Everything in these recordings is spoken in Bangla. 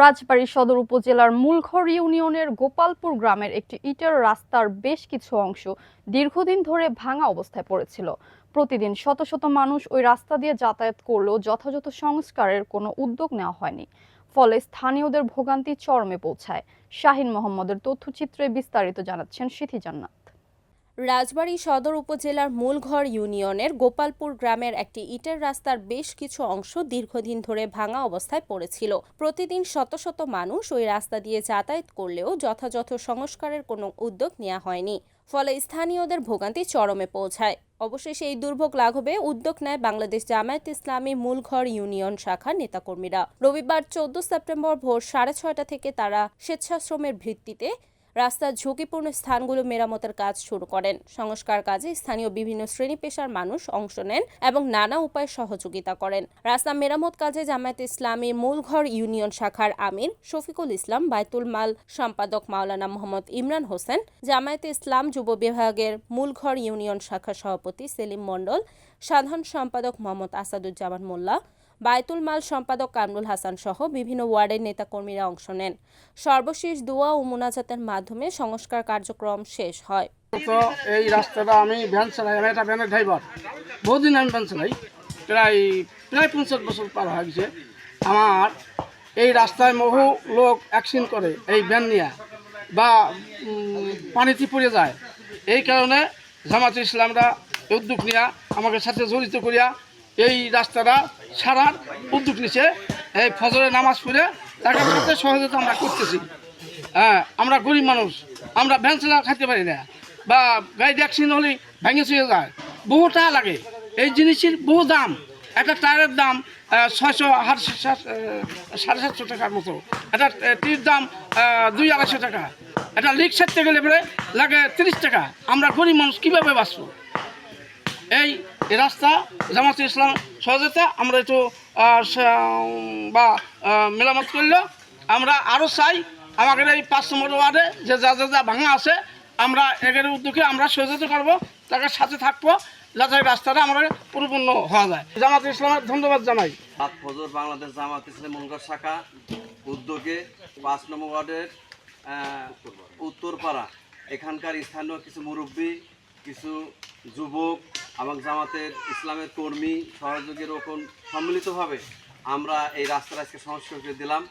রাজবাড়ী সদর উপজেলার মূলঘর ইউনিয়নের গোপালপুর গ্রামের একটি ইটের রাস্তার বেশ কিছু অংশ দীর্ঘদিন ধরে ভাঙা অবস্থায় পড়েছিল। প্রতিদিন শত শত মানুষ ওই রাস্তা দিয়ে যাতায়াত করলেও যথাযথ সংস্কারের কোনো উদ্যোগ নেওয়া হয়নি। ফলে স্থানীয়দের ভোগান্তি চরমে পৌঁছায়। শাহিন মোহাম্মদের তথ্যচিত্রে বিস্তারিত জানাচ্ছেন সিথি জান্নাত। রাজবাড়ী সদর উপজেলার মূলঘর ইউনিয়নের গোপালপুর গ্রামের একটি ইটের রাস্তার বেশ কিছু অংশ দীর্ঘদিন ধরে ভাঙা অবস্থায় পড়েছিল। প্রতিদিন শত শত মানুষ ওই রাস্তা দিয়ে যাতায়াত করলেও যথাযথ সংস্কারের কোনো উদ্যোগ নেওয়া হয়নি। ফলে স্থানীয়দের ভোগান্তি চরমে পৌঁছায়। অবশেষে এই দুর্ভোগ লাঘবে উদ্যোগ নেয় বাংলাদেশ জামায়াত ইসলামী মূলঘর ইউনিয়ন শাখার নেতাকর্মীরা। রবিবার চোদ্দ সেপ্টেম্বর ভোর সাড়ে ছয়টা থেকে তারা স্বেচ্ছাশ্রমের ভিত্তিতে রাস্তার ঝুঁকিপূর্ণ স্থানগুলো মেরামতের কাজ শুরু করেন। সংস্কার কাজে স্থানীয় বিভিন্ন শ্রেণি পেশার মানুষ অংশ নেন এবং নানা উপায়ে সহযোগিতা করেন। রাস্তা মেরামত কাজে জামায়াত ইসলামীর মূলঘর ইউনিয়ন শাখার আমির শফিকুল ইসলাম, বাইতুল মাল সম্পাদক মাওলানা মোহাম্মদ ইমরান হোসেন, জামায়াতে ইসলাম যুব বিভাগের মূলঘর ইউনিয়ন শাখার সভাপতি সেলিম মণ্ডল, সাধারণ সম্পাদক মোহাম্মদ আসাদুজ্জামান মোল্লা বায়তুল মাল সম্পাদক কামরুল হাসান সহ বিভিন্ন ওয়ার্ডের নেতাকর্মীরা অংশ নেন। সর্বশেষ দোয়া ও মুনাজাতের মাধ্যমে সংস্কার কার্যক্রম শেষ হয়। তো এই রাস্তাটা আমি ভ্যান চালাই, আমি একটা ভ্যানের ড্রাইভার। বহুদিন আমি ভ্যান চালাই, প্রায় প্রায় পঞ্চাশ বছর পার হয়ে গেছে। আমার এই রাস্তায় বহু লোক অ্যাক্সিডেন্ট করে, এই ভ্যান নিয়ে, বা পানিতে পড়ে যায়। এই কারণে জামাত ইসলামরা উদ্যোগ নিয়ে আমাকে সাথে জড়িত করিয়া এই রাস্তাটা সারার উদ্যোগ নিছে। এই ফজরে নামাজ পড়ে টাকা সাথে সহযোগিতা আমরা করতেছি। হ্যাঁ আমরা গরিব মানুষ, আমরা ভ্যান চালা খাইতে পারি না। বা গাড়ি অ্যাক্সিডেন্ট হলে ভেঙে চুয়ে যায়। বহু টাকা লাগে। এই জিনিসের বহু দাম। একটা টায়ারের দাম ছয়শো সাড়ে সাতশো টাকার মতো। একটা টির দাম দুই আড়াইশো টাকা। একটা লিক সারতে গেলে পরে লাগে তিরিশ টাকা। আমরা গরিব মানুষ কীভাবে বাঁচবো? এই এই রাস্তা, জামাত ইসলাম সহযোগিতা আমরা একটু বা মেরামত করল। আমরা আরও চাই, আমাদের এই পাঁচ নম্বর ওয়ার্ডে যে যা যা যা ভাঙা আছে, আমরা এগের উদ্যোগে আমরা সহযোগিতা করব তাদের সাথে থাকব, যাতে রাস্তাটা আমরা পরিপূর্ণ হওয়া যায়। জামাত ইসলামের ধন্যবাদ জানাই। ফজর বাংলাদেশ জামাত ইসলাম শাখা উদ্যোগে পাঁচ নম্বর ওয়ার্ডের উত্তরপাড়া। এখানকার স্থানীয় কিছু মুরব্বী, কিছু যুবক এবং জামাতের ইসলামের কর্মী সহযোগীর ওপর সম্মিলিতভাবে আমরা এই রাস্তার আজকে সংস্কার করে দিলাম।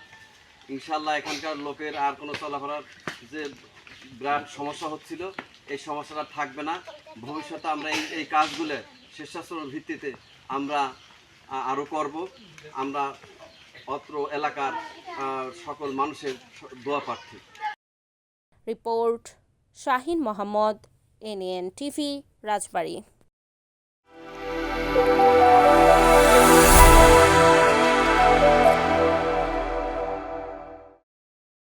ইনশাল্লাহ এখানকার লোকের আর কোনো চলাফেরার যে বিরাট সমস্যা হচ্ছিল, এই সমস্যাটা থাকবে না। ভবিষ্যতে আমরা এই এই কাজগুলো স্বেচ্ছাশ্রমের ভিত্তিতে আমরা আরও করব। আমরা অত্র এলাকার সকল মানুষের দোয়া প্রার্থী। Report Shahin Mohammad, NN TV, Rajbari.